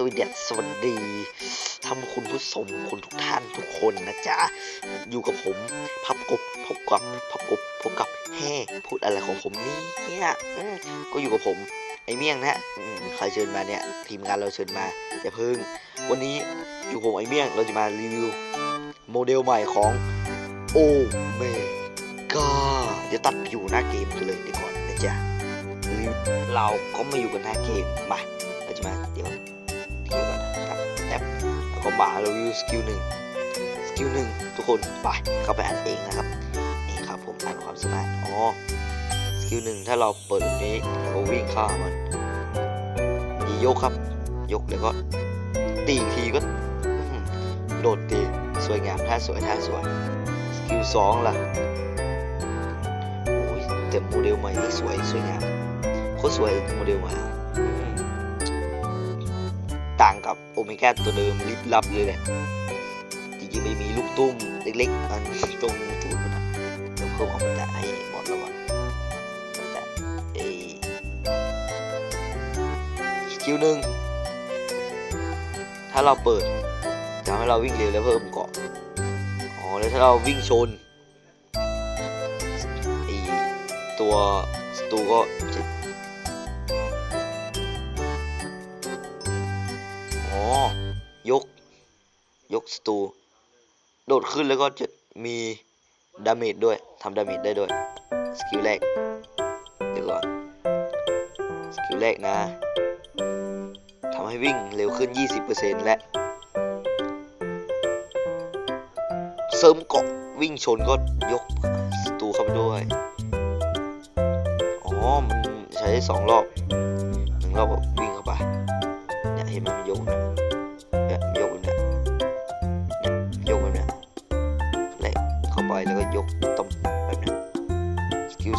สวัสดีสวัสดีท่าคุณผู้ชมคุณทุกท่านทุกคนนะจ๊ะ อยู่กับผมพับกบพบกับพับกบพบกับแฮ่พูดอะไรของผมนี่เนี่ยก็อยู่กับผม ไอเมี่ยงนะฮะใครเชิญมาเนี่ย ทีมงานเราเชิญมาอย่าเพิ่ง วันนี้อยู่ผมไอเมี่ยงเราจะมารีวิว โมเดลใหม่ของโอเมก้าเดี๋ยวตัดอยู่หน้าเกมกันเลยดีก่อนนะจ๊ะเราก็มาอยู่กันหน้าเกมมาเราจะมาเดี๋ยว เดี๋ยวก่อนนะครับแอปแล้วก็มารีวิวสกิลหนึ่งสกิลหนึ่งทุกคนไปเข้าไปอ่านเองนะครับ นี่ครับผมอ่านความสามารถอ๋อสกิลหนึ่งถ้าเราเปิดตรงนี้แล้วก็วิ่งข้าหามันมียกครับ ยกแล้วก็ตีอีกทีก็โดดตีสวยงามท่าสวยท่าสวยสกิลสองล่ะโอ้ยแต่โมเดลใหม่นี่สวยสวยงามโคตรสวยโมเดลใหม่ ต่างกับโอเมก้าตัวเดิมลิบลับเลยแหละจริงๆไม่มีลูกตุ้มเล็กๆอันตรงจุดมันนะเดี๋ยวเพิ่มเอามาแต่ให้หมดแล้ววะแต่เอสกิลหนึ่งถ้าเราเปิดจะทำให้เราวิ่งเร็วแล้วเพิ่มเกาะอ๋อแล้วถ้าเราวิ่งชนไอตัวสตูก็ ตู โดดขึ้นแล้วก็จะมีดาเมจด้วยทำดาเมจได้ด้วย สกิลแรก เดี๋ยวก่อน สกิลแรกนะทำให้วิ่งเร็วขึ้น 20%และ เสริมเกาะวิ่งชนก็ยกสตูเข้าไปด้วย อ๋อ มันใช้ได้สองรอบหนึ่งรอบ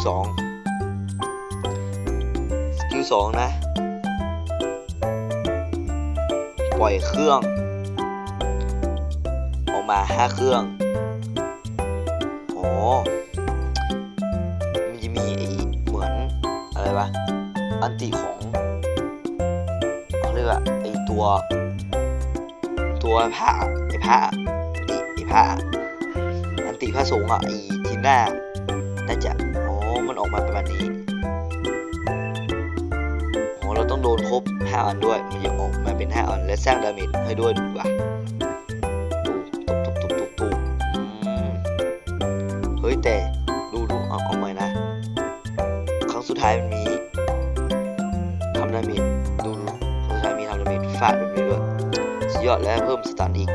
สกิลสองสกิลสองนะ ปล่อยเครื่อง ออกมาห้าเครื่องอ๋อมันจะมีไอเหมือนอะไรวะ อันติของเขาเรียกว่าไอตัว ตัวผ้าไอผ้าไอผ้าอันติผ้าสูงอะไอทีหน้าน่าจะ ออกมาประมาณนี้อ๋อเราต้องโดนครบ5อันด้วย มันจะออกมาเป็น 5อันและสร้างดาเมจให้ด้วยดูว่ะดูตุบตุบตุบตุบตุบเฮ้ยแต่ดูดูเอาเอาใหม่นะ ครั้งสุดท้ายมันมีทำดาเมจดูดูครั้งสุดท้ายมีทำดาเมจฟาดแบบนี้ด้วยสุดยอดแล้วเพิ่มสตันอีก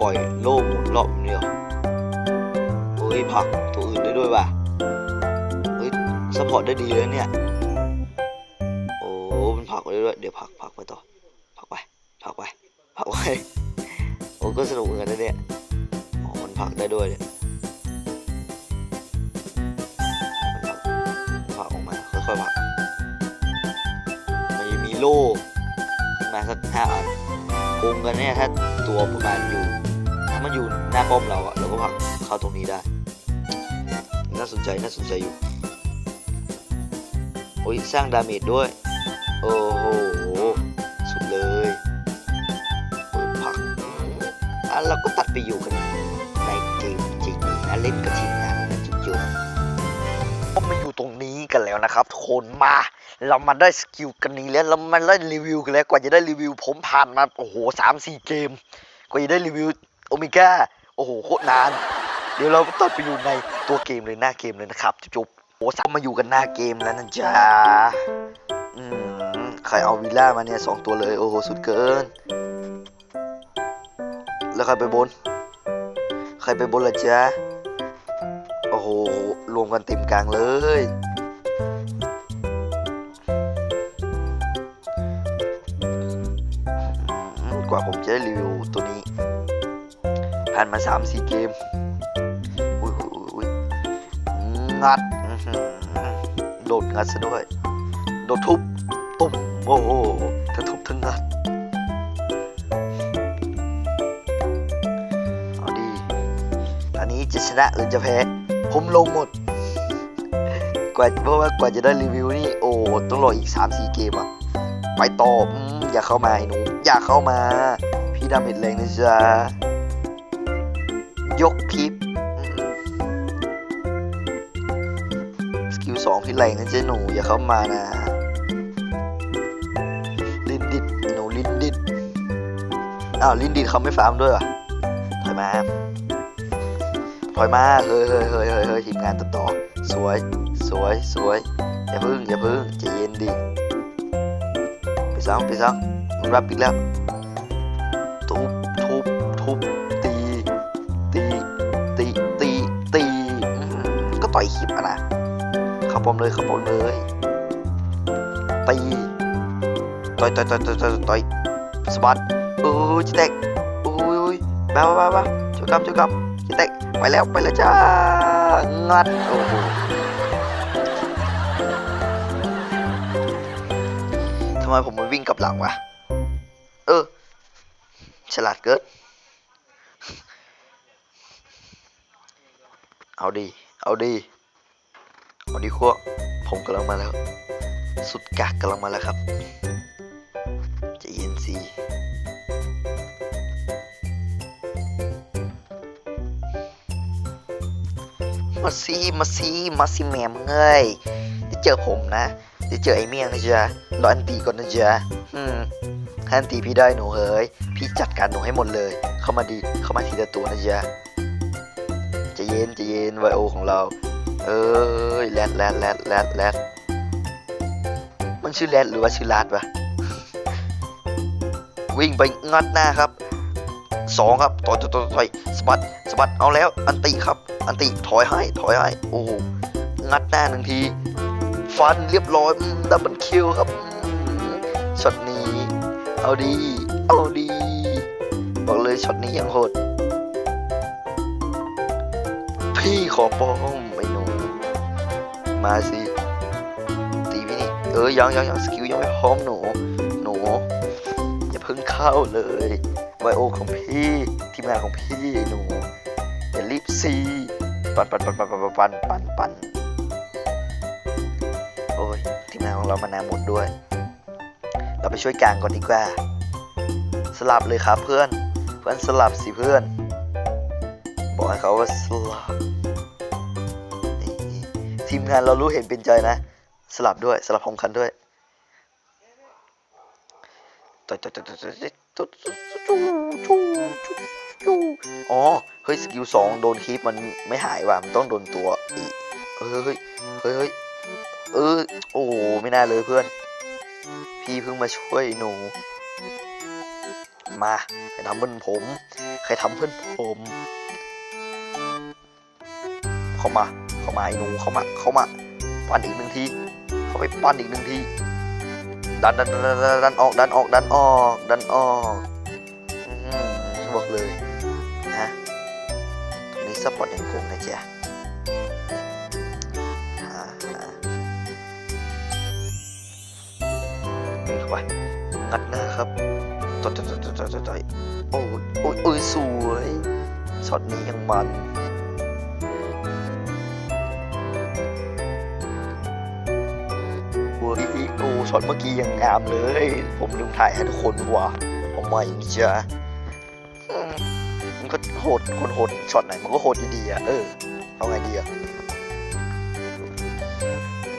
ปล่อยโล่หมุนรอบแบบนี้เหรอเฮ้ยผักตัวอื่นได้ด้วยว่ะเฮ้ยซัพพอร์ตได้ดีเลยเนี่ย โอ้มันผักได้ด้วย เดี๋ยวผักผักไปต่อ ผักไป ผักไป ผักไป โอ้ก็สนุกเหมือนกันนะเนี่ยอ๋อมันผักได้ด้วยเนี่ยผักผักออกมาค่อยๆผัก มันจะมีโล่ขึ้นมาสักห้าอันโกงกันเนี่ยถ้าตัวประมาณอยู่ มันอยู่หน้าป้อมเราอะเราก็ผลักเข้าตรงนี้ได้ น่าสนใจน่าสนใจอยู่ โอ้ยสร้างดาเมจด้วย โอ้โห สุดเลยเปิดผักอะเราก็ตัดไปอยู่กันในเกมจริงนะเล่นกับทีมงานนะจุ๊บจุ๊บก็มาอยู่ตรงนี้กันแล้วนะครับทุกคนมา เรามาได้สกิลกันนี้แล้วเรามาได้รีวิวกันแล้วกว่าจะได้รีวิวผมผ่านมาโอ้โหสามสี่เกมกว่าจะได้รีวิว โอเมก้าโอ้โหโคตรนาน เดี๋ยวเราก็ตัดไปอยู่ในตัวเกมเลยหน้าเกมเลยนะครับจุ๊บโอ้ซ้ำมาอยู่กันหน้าเกมแล้วนะจ๊ะอืมใครเอาวิลล่ามาเนี่ยสองตัวเลยโอ้โหสุดเกิน แล้วใครไปบน ใครไปบนละจ๊ะโอ้โหรวมกันเต็มกลางเลยกว่าผมจะได้รีวิวตัวนี้ กันมาสามสี่เกมอุ้ยอุ้ยงัดโดดงัดซะด้วย โดดทุบตุ่มโอ้โหทั้งทุบทั้งงัดเอาดีตอนนี้จะชนะหรือจะแพ้ ผมลงหมด กว่าเพราะว่ากว่าจะได้รีวิวนี่โอ้ต้องรออีกสามสี่เกมอะไปต่ออย่าเข้ามาไอ้หนู อย่าเข้ามา พี่ดำเห็ดแรงนะจ๊ะ ยกคลิปสกิลสองพี่แรงนะเจ๊หนูอย่าเข้ามานะลินดิดหนูลินดิดอ้าวลินดิดเขาไม่ฟาร์มด้วยเหรอถอยมาถอยมาเฮ้ยเฮ้ยเฮ้ยเฮ้ยเฮ้ยทีมงานตัดต่อสวยสวยสวยอย่าพึ่งอย่าพึ่งใจเย็นดิไปซังไปซังมันรับอีกแล้ว ต่อยคลิปอะนะเขับปอมเลยเขับปอมเลยตีต่อยต่อยต่อยต่อยต่อยต่อยสะบัดโอ้ยจิแตกโอ้ยโอ้ยมามามามาช่วยกำช่วยกำจิแตกไปแล้วไปแล้วจ้างัดโอ้โหทำไมผมมันวิ่งกลับหลังวะเออฉลาดเกินเอาดี เอาดีเอาดีขั้วผมกำลังมาแล้ว สุดกากกำลังมาแล้วครับจะเย็นสิมาซีมาซีมาซีแมมเงยจะเจอผมนะจะเจอไอ้เมี่ยงนะจ๊ะรออันตีก่อนนะจ๊ะอืมถ้าอันตีพี่ได้หนูเฮ้ยพี่จัดการหนูให้หมดเลย เข้ามาดีเข้ามาทีละตัวนะจ๊ะ จะเย็นจะเย็นไวโอของเรา เอ้ยแรดแรดแรดแรดแรดมันชื่อแรดหรือว่าชื่อลาดวะวิ่งไปงัดหน้าครับสองครับต่อยต่อยต่อยสบัดสบัดเอาแล้ว อันติครับ อันติถอยให้ถอยให้โอ้โหงัดหน้าหนึ่งที ฟันเรียบร้อยดับเบิลคิวครับช็อตนี้ เอาดี เอาดี บอกเลยช็อตนี้ยังโหด พี่ขอป้อมไอ้หนูมาสิตีพี่นี่เออยังยังยังสกิลยังไม่พร้อมหนูหนูอย่าเพิ่งเข้าเลยไวโอของพี่ทีมงานของพี่หนูอย่ารีบซีปันปันปันปันปันปันปันปันโอ้ยทีมงานของเรามานาหมดด้วย เราไปช่วยกลางก่อนดีกว่า สลับเลยครับเพื่อน เพื่อนสลับสิเพื่อน บอกให้เขาว่าสลับ ทีมงานเรารู้เห็นเป็นใจนะ สลับด้วยสลับพร้อมกันด้วยอ๋อ เฮ้ย สกิลสองโดนคีปมันไม่หายว่ะ มันต้องโดนตัวอีกเฮ้ยเฮ้ย เฮ้ย เออ โอ้ไม่น่าเลยเพื่อน พี่เพิ่งมาช่วยหนู มา ใครทำเพื่อนผม ใครทำเพื่อนผม เข้ามา เข้ามาไอ้หนูเข้ามาเข้ามาปั้นอีกหนึ่งทีเข้าไปปั้นอีกหนึ่งทีดันดันดันดันออกดันออกดันออกดันออกบอกเลยนะตรงนี้ซัพพอร์ตยังคงนะจ๊ะนี่เข้าไปงัดหน้าครับต่อยต่อยต่อยต่อยโอ้ยโอ้ยสวยช็อตนี้ยังมัน ช็อตเมื่อกี้ยังงามเลย ผมลืมถ่ายให้ทุกคนว่ะผมมาอย่างนี้จะมันก็โหดคนโหดช็อตไหนมันก็โหดดีอะเออ เอาไงดีอะ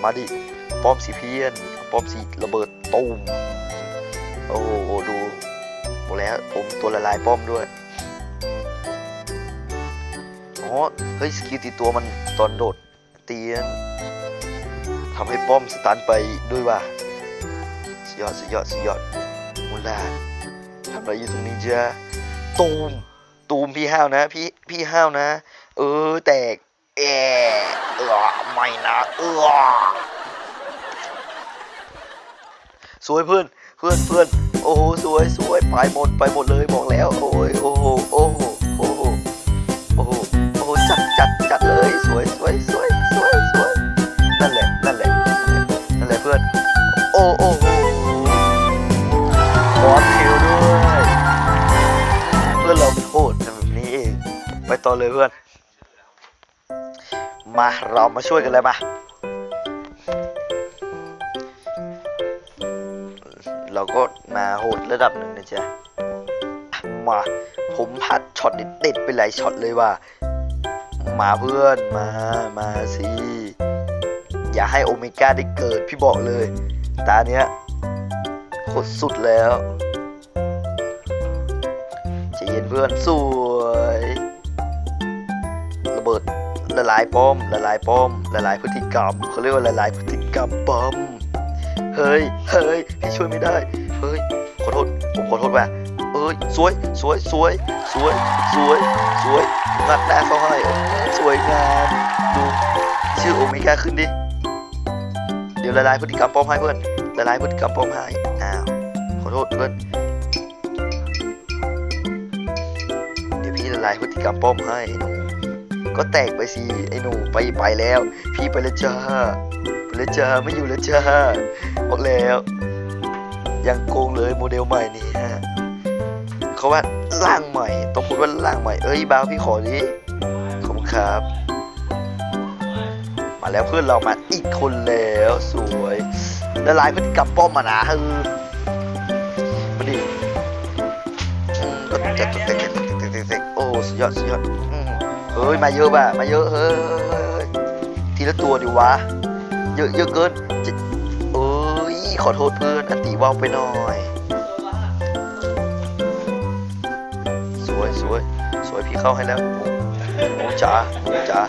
มาดิ ป้อมสีเพี้ยน ป้อมสีระเบิดตูมโอ้โหดูบอกแล้วผมตัวละลายป้อมด้วยอ๋อเฮ้ยสกิลตีตัวมันตอนโดดเตียนทำให้ป้อมสตันไปด้วยว่ะ สุดยอดสุดยอดสุดยอดมุลาดทำอะไรอยู่ตรงนี้จ้ะตูมตูมพี่ห้าวนะพี่พี่ห้าวนะ เออแตกแอเออไม่นะเออสวยเพื่อนเพื่อนเพื่อนโอ้โหสวยสวยไปหมดไปหมดเลยบอกแล้วโอ้ยโอ้โหโอ้โหโอ้โหโอ้โหโอ้โหจัดจัดจัดเลยสวยสวยสวย นเลยเพื่อน มาเรามาช่วยกันเลยมา เราก็มาโหดระดับหนึ่งนะจ๊ะ มาผมผัดช็อตเด็ดๆไปหลายช็อตเลยว่า มาเพื่อนมา มาสิ อย่าให้โอเมก้าได้เกิดพี่บอกเลย ตาเนี้ยโคตรสุดแล้วจะเย็นเพื่อนสวย ละลายป้อมละลายป้อมละลายพฤติกรรมเขาเรียกว่าละลายพฤติกรรมป้อมเฮ้ยเฮ้ยพี่ช่วยไม่ได้เฮ้ยขอโทษผมขอโทษว่ะเอ้ยสวยสวยสวยสวยสวยสวยงัดหน้าเขาให้สวยงามดูชื่อโอเมก้าขึ้นดิเดี๋ยวละลายพฤติกรรมป้อมให้เพื่อนละลายพฤติกรรมป้อมให้อ้าวขอโทษเพื่อนเดี๋ยวพี่ละลายพฤติกรรมป้อมให้หนู ก็แตกไปสิไอ้หนูไปไปแล้ว พี่ไปแล้วจ้าไปแล้วจ้าไม่อยู่แล้วจ้าบอกแล้ว ยังโกงเลยโมเดลใหม่นี่ฮะเขาว่าร่างใหม่ ต้องพูดว่าร่างใหม่เอ้ยบ้าวพี่ขอดิขอบคุณครับ มาแล้วเพื่อนเรามาอีกคนแล้วสวยละลายพฤติกรรมป้อมมานะเออมาดิอืมก็จะจะจะจะจะจะจะโอ้สุดยอดสุดยอดอื เฮ้ยมาเยอะป่ะมาเยอะเฮ้ยทีละตัวดิวะ เยอะเยอะเกินจะเอ้ยขอโทษเพื่อนอติว่าวไปหน่อย สวยสวยสวยพี่เข้าให้แล้วหนูจ๋าหนูจ๋า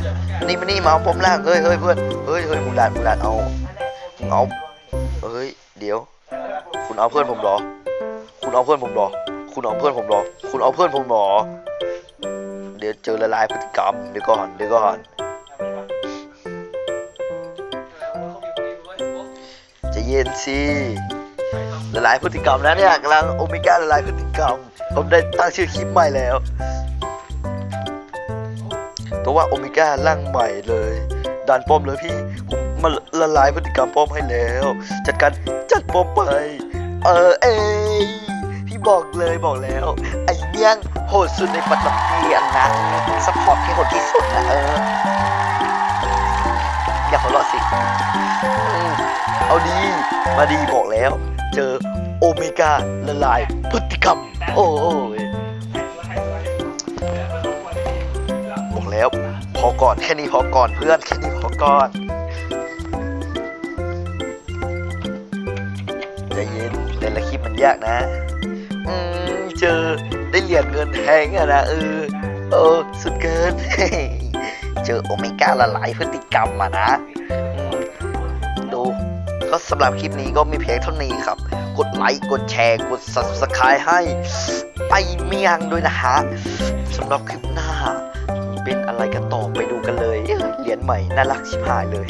นี่มานี่มาเอาปมล่างเฮ้ยเฮ้ยเพื่อนเฮ้ยเฮ้ยมูลานมูลานเอามึงเอาเฮ้ยเดี๋ยว คุณเอาเพื่อนผมหรอ คุณเอาเพื่อนผมหรอ คุณเอาเพื่อนผมหรอ คุณเอาเพื่อนผมหรอ ดี๋ยวเจอละลายพฤติกรรมเดี๋ยวก่อนเดี๋ยวก่อนจะเย็นสิละลายพฤติกรรมแล้วเนี่ยกำลังโอเมก้าละลายพฤติกรรม ผมได้ตั้งชื่อคลิปใหม่แล้วตัวว่าโอเมก้าร่างใหม่เลยดันป้อมเลยพี่ผมมาละลายพฤติกรรมป้อมให้แล้ว จัดการจัดป้อมไปเออเอยพี่บอกเลยบอกแล้ว ไอ้เนี้ยงโหดสุดในปัตตภีอัน นะสปอร์ตที่โหดที่สุดนะเอออย่าหัวเราะสิอเอาดี มาดีบอกแล้ว เจอโอเมก้าละลายพฤติกรรม โอ้ยบอกแล้ว พอก่อนแค่นี้พอก่อนเพื่อนแค่นี้พอก่อนใจเย็นเล่ละคลิปมันยากนะ อืม เจอได้เหรียญเงินแทงอะนะเออ เออสุดเกิน เจอโอเมก้าละหลายพฤติกรรมอะนะ ดูก็สำหรับคลิปนี้ก็มีเพียงเท่านี้ครับ กดไลค์กดแชร์ กด subscribe ให้ไปเมียงด้วยนะฮะสำหรับคลิปหน้า เป็นอะไรกันต่อไปดูกันเลย เหรียญใหม่น่ารักชิบหายเลย